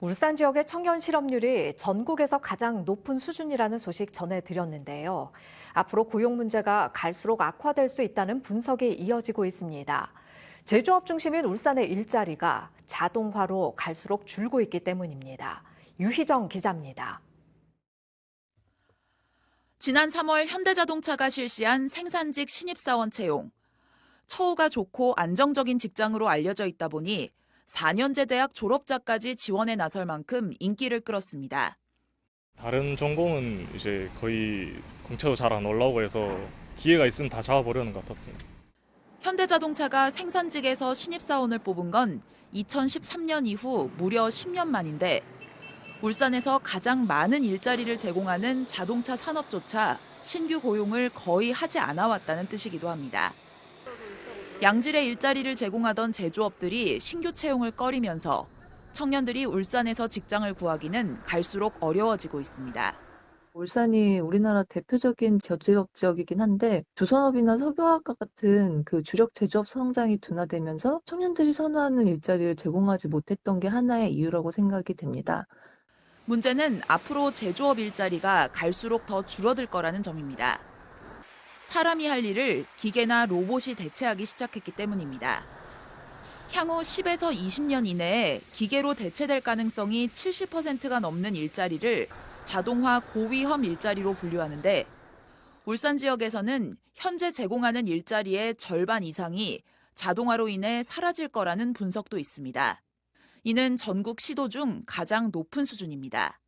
울산 지역의 청년 실업률이 전국에서 가장 높은 수준이라는 소식 전해드렸는데요. 앞으로 고용 문제가 갈수록 악화될 수 있다는 분석이 이어지고 있습니다. 제조업 중심인 울산의 일자리가 자동화로 갈수록 줄고 있기 때문입니다. 유희정 기자입니다. 지난 3월 현대자동차가 실시한 생산직 신입사원 채용. 처우가 좋고 안정적인 직장으로 알려져 있다 보니 4년제 대학 졸업자까지 지원에 나설 만큼 인기를 끌었습니다. 다른 전공은 이제 거의 공채도 잘 안 올라오고 해서 기회가 있으면 다 잡아보려는 것 같았습니다. 현대자동차가 생산직에서 신입사원을 뽑은 건 2013년 이후 무려 10년 만인데 울산에서 가장 많은 일자리를 제공하는 자동차 산업조차 신규 고용을 거의 하지 않아 왔다는 뜻이기도 합니다. 양질의 일자리를 제공하던 제조업들이 신규 채용을 꺼리면서 청년들이 울산에서 직장을 구하기는 갈수록 어려워지고 있습니다. 울산이 우리나라 대표적인 저제업 지역이긴 한데 조선업이나 석유화학과 같은 그 주력 제조업 성장이 둔화되면서 청년들이 선호하는 일자리를 제공하지 못했던 게 하나의 이유라고 생각이 됩니다. 문제는 앞으로 제조업 일자리가 갈수록 더 줄어들 거라는 점입니다. 사람이 할 일을 기계나 로봇이 대체하기 시작했기 때문입니다. 향후 10에서 20년 이내에 기계로 대체될 가능성이 70%가 넘는 일자리를 자동화 고위험 일자리로 분류하는데 울산 지역에서는 현재 제공하는 일자리의 절반 이상이 자동화로 인해 사라질 거라는 분석도 있습니다. 이는 전국 시도 중 가장 높은 수준입니다.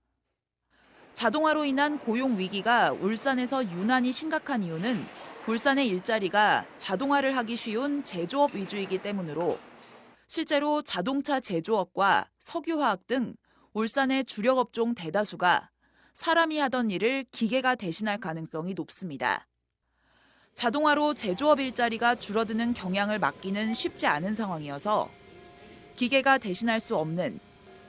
자동화로 인한 고용 위기가 울산에서 유난히 심각한 이유는 울산의 일자리가 자동화를 하기 쉬운 제조업 위주이기 때문으로 실제로 자동차 제조업과 석유화학 등 울산의 주력 업종 대다수가 사람이 하던 일을 기계가 대신할 가능성이 높습니다. 자동화로 제조업 일자리가 줄어드는 경향을 막기는 쉽지 않은 상황이어서 기계가 대신할 수 없는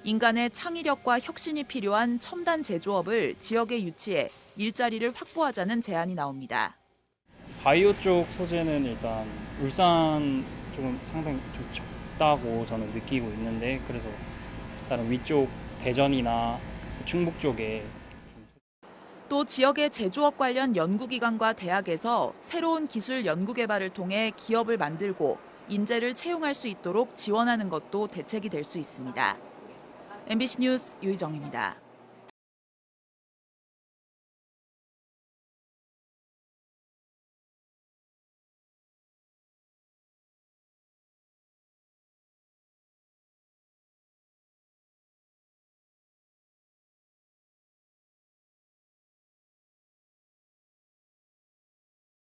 인간의 창의력과 혁신이 필요한 첨단 제조업을 지역에 유치해 일자리를 확보하자는 제안이 나옵니다. 바이오 쪽 소재는 일단 울산 쪽은 상당히 좀 적다고 저는 느끼고 있는데 그래서 다른 위쪽 대전이나 충북 쪽에 또 지역의 제조업 관련 연구기관과 대학에서 새로운 기술 연구 개발을 통해 기업을 만들고 인재를 채용할 수 있도록 지원하는 것도 대책이 될 수 있습니다. MBC 뉴스 유희정입니다.